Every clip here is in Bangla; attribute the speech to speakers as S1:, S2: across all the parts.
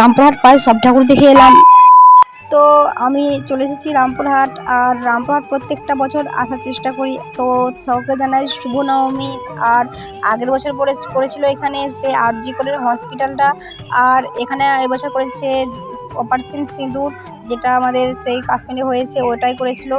S1: রামপুরহাট প্রায় সব ঠাকুর দেখে এলাম।
S2: তো আমি চলে এসেছি রামপুরহাট আর রামপুরহাট প্রত্যেকটা বছর আসার চেষ্টা করি। তো সবকে জানাই শুভ নবমী আর আগের বছর করে করেছিল এখানে সে আরজি করের হসপিটালটা আর এখানে এবছর করেছে অপারেশন সিঁদুর, যেটা আমাদের সেই কাশ্মীরে হয়েছে, ওটাই করেছিল।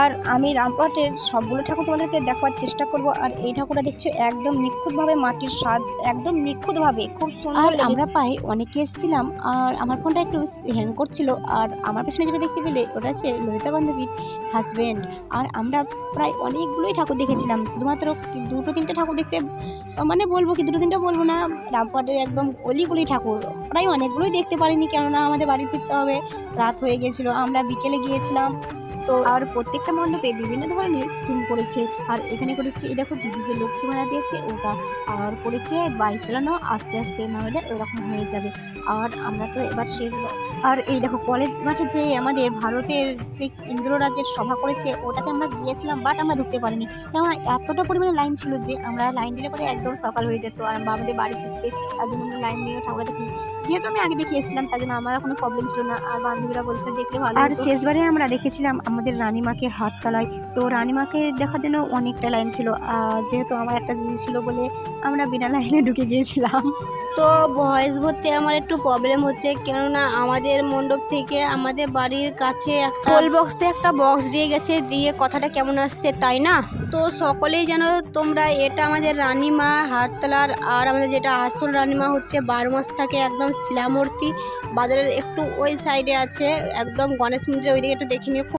S2: আর আমি রামপুরহাটের সবগুলো ঠাকুর তোমাদেরকে দেখাবার চেষ্টা করব। আর এই ঠাকুরটা দেখছ একদম নিখুঁতভাবে মাটির সাজ একদম নিখুঁতভাবে খুব সুন্দর
S1: আর আমরা প্রায় অনেকে এসেছিলাম আর আমার ফোনটা একটু হ্যাং করছিল আর আমার পেছনে যেটা দেখতে পেলে ওটা হচ্ছে ললিতা বান্ধবীর হাজব্যান্ড আর আমরা প্রায় অনেকগুলোই ঠাকুর দেখেছিলাম শুধুমাত্র দুটো তিনটে ঠাকুর দেখতে মানে বলব কি দুটো তিনটে বলব না রামপুরহাটের একদম অলিগুলি ঠাকুর। প্রায় অনেকগুলোই দেখতে পারিনি কেননা আমাদের বাড়ি ফিরতে হবে রাত হয়ে গেছিল আমরা বিকেলে গিয়েছিলাম। তো আর প্রত্যেকটা মণ্ডপে বিভিন্ন ধরনের থিম করেছে। আর এখানে করেছে এই দেখো দিদি যে লক্ষ্মী ভাড়া দিয়েছে ওটা আর করেছে বাইক চালানো আস্তে আস্তে না হলে ওরকম হয়ে যাবে। আর আমরা তো এবার শেষ আর এই দেখো কলেজ মাঠে যে আমাদের ভারতের সেই ইন্দ্র রাজ্যের সভা করেছে ওটাতে আমরা গিয়েছিলাম বাট আমরা ঢুকতে পারিনি। কেননা এতটা পরিমাণে লাইন ছিল যে আমরা লাইন দিলে পরে একদম সকাল হয়ে যেত আর আমাদের বাড়ি ফিরতে তার জন্য আমরা লাইন দিয়ে ঠাকুর দেখি যেহেতু আমি আগে দেখে এসেছিলাম তার জন্য আমার কোনো প্রবলেম ছিল না আর বান্ধবীরা বলছিল দেখলে ভালো
S2: আর। শেষবারে আমরা দেখেছিলাম আমাদের রানীমাকে হাটতলায় তো রানিমাকে দেখার জন্য অনেকটা লাইন ছিল। আর যেহেতু আমার একটা জিনিস ছিল বলে আমরা বিনা লাইনে ঢুকে গিয়েছিলাম।
S3: তো ভয়েস ভরতে আমার একটু প্রবলেম হচ্ছে, কেননা আমাদের মণ্ডপ থেকে আমাদের বাড়ির কাছে একটা টোল বক্সে একটা বক্স দিয়ে গেছে, দিয়ে কথাটা কেমন আসছে তাই না? তো সকলেই যেন তোমরা এটা আমাদের রানীমা হাটতলার আর আমাদের যেটা আসল রানিমা হচ্ছে বারো মাস থাকে একদম শিলামূর্তি। বাজারের একটু ওই সাইডে আছে, একদম গণেশ মন্দিরের ওইদিকে একটু দেখে নিও।